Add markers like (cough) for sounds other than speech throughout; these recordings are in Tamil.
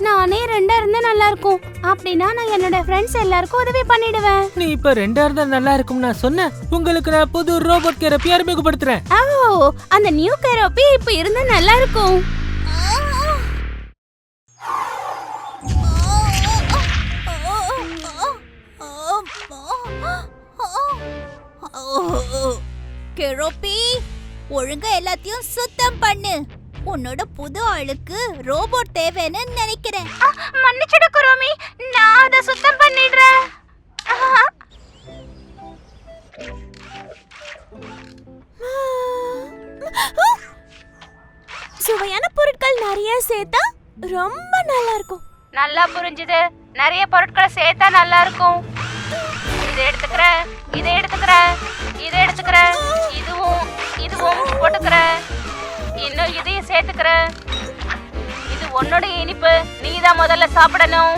ரெண்டா இருந்தா நல்லா இருக்கும் அப்படின்னா நான் என்னோட ஃப்ரெண்ட்ஸ் எல்லாருக்கும் உதவி பண்ணிடுவேன். நீ இப்ப ரெண்டா இருந்தா நல்லா இருக்கும் நான் சொன்னேன். உங்களுக்கு நான் புது ரோபோட் கேரப்பி அறிமுகப்படுத்துறேன். ஓ அந்த நியூ கேரோப்பி இப்ப இருந்தா நல்லா இருக்கும் கெரோப்பி ஒழுங்கா எல்லாத்தையும் சுத்தம் பண்ணு. உன்னோட புது ஆளுக்கு ரோபோட் தேவைன்னு நினைக்கிறேன். மன்னிச்சிடு குரோமி. நான் அதை சுத்தம் பண்ணிடுறேன். சுவையான பொருட்கள் நிறைய சேர்த்தா ரொம்ப நல்லா இருக்கும். நல்லா புரிஞ்சுது. நிறைய பொருட்களை சேர்த்தா நல்லா இருக்கும். இதை எடுத்துக்கிறேன் இதை எடுத்துக்கிறேன் இதை எடுத்துக்கிறேன். சேர்த்துக்கிறேன். இது உன்னோட இனிப்பு. நீ தான் முதல்ல சாப்பிடணும்.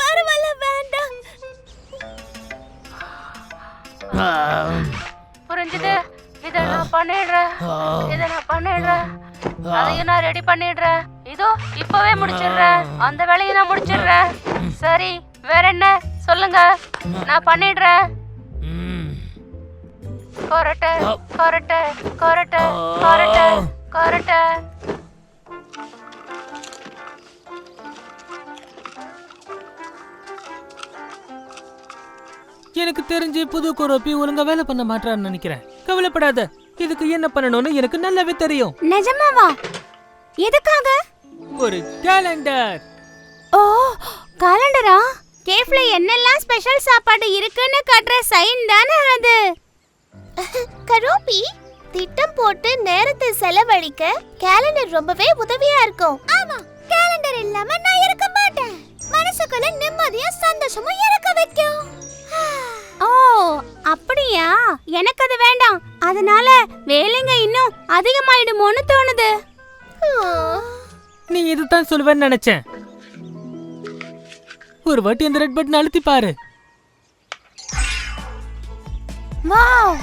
பரவாயில்ல வேண்டாம். புரிஞ்சுது? இதை நான் பண்ணிடுறேன். இதை நான் பண்ணிடுறேன். அதையும் நான் ரெடி பண்ணிடுறேன். இதோ இப்பவே முடிச்சிடுறேன். அந்த வேலையை நான் முடிச்சிடுறேன். சரி வேற என்ன? சொல்லுங்க. நான் பண்ணிடுறேன். கொரட்டை கொரட்டை கொரட்டை கொரட்டை கொரட்டை. எனக்கு தெரிஞ்சு புது கோரோப்பி ஒழுங்கா வேலை பண்ண மாட்டான்னு நினைக்கிறேன். கவலைப்படாத. இதுக்கு என்ன பண்ணணும்னு எனக்கு நல்லாவே தெரியும். நிஜமாவா? எதுக்காக? ஒரு கேலண்டர் ஓ காலண்டரா கேஃப்ல என்னெல்லாம் ஸ்பெஷல் சாப்பாடு இருக்குன்னு காட்டுற சைன் தானே அது? (laughs) கரோபி திட்டம் போட்டு நேரத்தை செலவழிக்க கேலண்டர் ரொம்பவே உதவியா இருக்கும். ஆமா கேலண்டர் இல்லாம நான் இருக்க மாட்டேன். மனசுக்குள்ள நிம்மதியா சந்தோஷமும் இருக்க வைக்கும். ஓ அப்படியா? எனக்கு அது வேண்டாம். அதனால வேலைங்க இன்னும் அதிகமாயிடுமோன்னு தோணுது. நீ இதுதான் சொல்லுவேன்னு நினைச்சேன். ஒரு வாட்டி அந்த ரெட் பட்டன் அழுத்தி பாரு. வாவ்.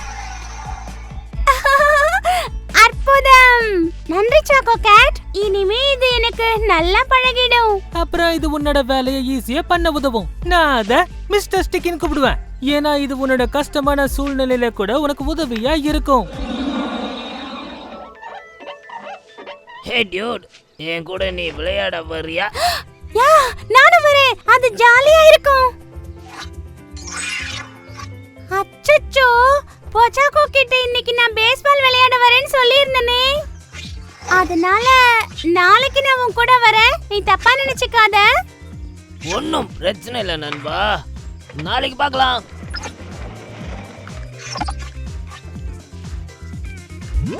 நன்றி சாக்கோ கேட் இனிமே இது எனக்கு நல்லா பழகிடும். அப்புறம் இது உன்னோட வேலையை ஈஸியா பண்ண உதவும். நான் அத மிஸ்டர் ஸ்டிக்கின்னு கூப்பிடுவேன். ஏன்னா இது உன்னோட கஷ்டமான சூழ்நிலையில கூட உனக்கு உதவியா இருக்கும். ஹே டியூட் என் கூட நீ விளையாட வர்றியா? (gasps) யா நானும் வரேன். அது ஜாலியா இருக்கும். அச்சச்சோ. போச்சாக்கோ கிட்ட இன்னைக்கு நான் பேஸ்பால் விளையாட வரேன்னு சொல்லியிருந்தனே. அதனால நாளைக்கு நான் உன் கூட வரேன். நீ தப்பா நினைச்சுக்காத. ஒன்றும் பிரச்சனை இல்லை நண்பா. நாளைக்கு பார்க்கலாம். Hello